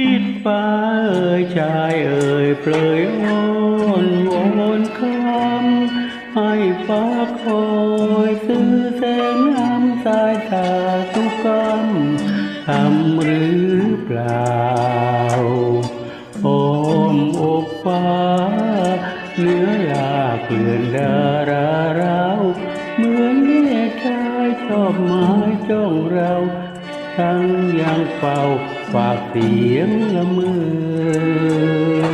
พิษฟ้าเอ่ยชายเอ่ยเปลยอ้อนวอนคำให้ฟ้าคอยซื้อแสงน้ำสายตาทุกกำทำหรือเปล่าโอมอกฟ้าเนื้อลากเกลื่อนดาราเราเหมือนแม่ชายชอบไม้จ้องเรา ทั้งยังเฝ้าฝากเสียงละมือ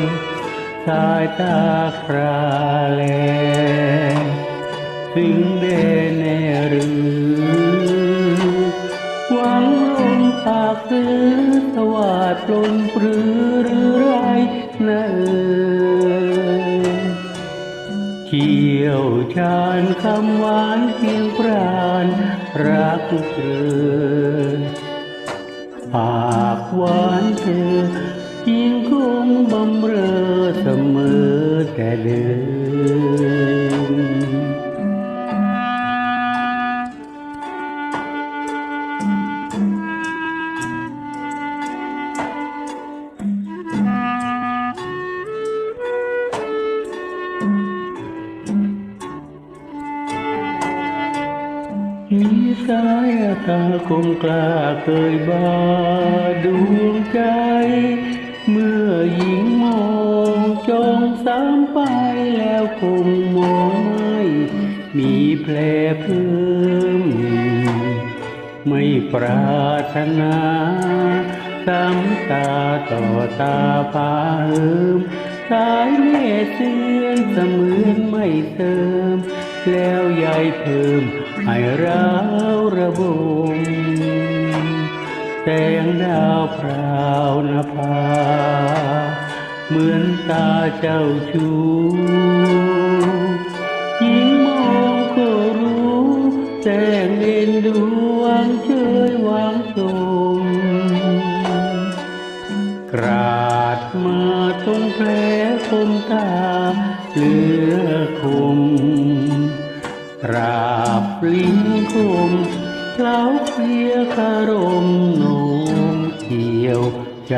สายตาคราแลถึงเดแน่หรือหวังลมปากหรือสวาดลนปรือหรือไรนะเอ่ยเชี่ยวชาญคำหวานเพียงปราณรักเธอากหวานเธอยิ่งคงบำเรอเสมอแต่เดิม สายตาคงกล้าเคยบาดวงใจ เมื่อหญิงมองจองสามไปแล้วคงมองไม่มีแผลเพิ่ม ไม่ปรารถนาซ้ำตาต่อตาพาเหิมสายเมตเตือนเสมือนไม่เติม แล้วยายเพิ่มให้ร้าวระบมแสงดาวพราวนภา เหมือนตาเจ้าชูยิ่งมองก็รู้แสงเอ็นดูวางเชยวางทรงกราดมาตรงแผลคมตาเหลือคม ราบลิ้นคมเล้าเพลียคารมโนมเกี่ยวใจ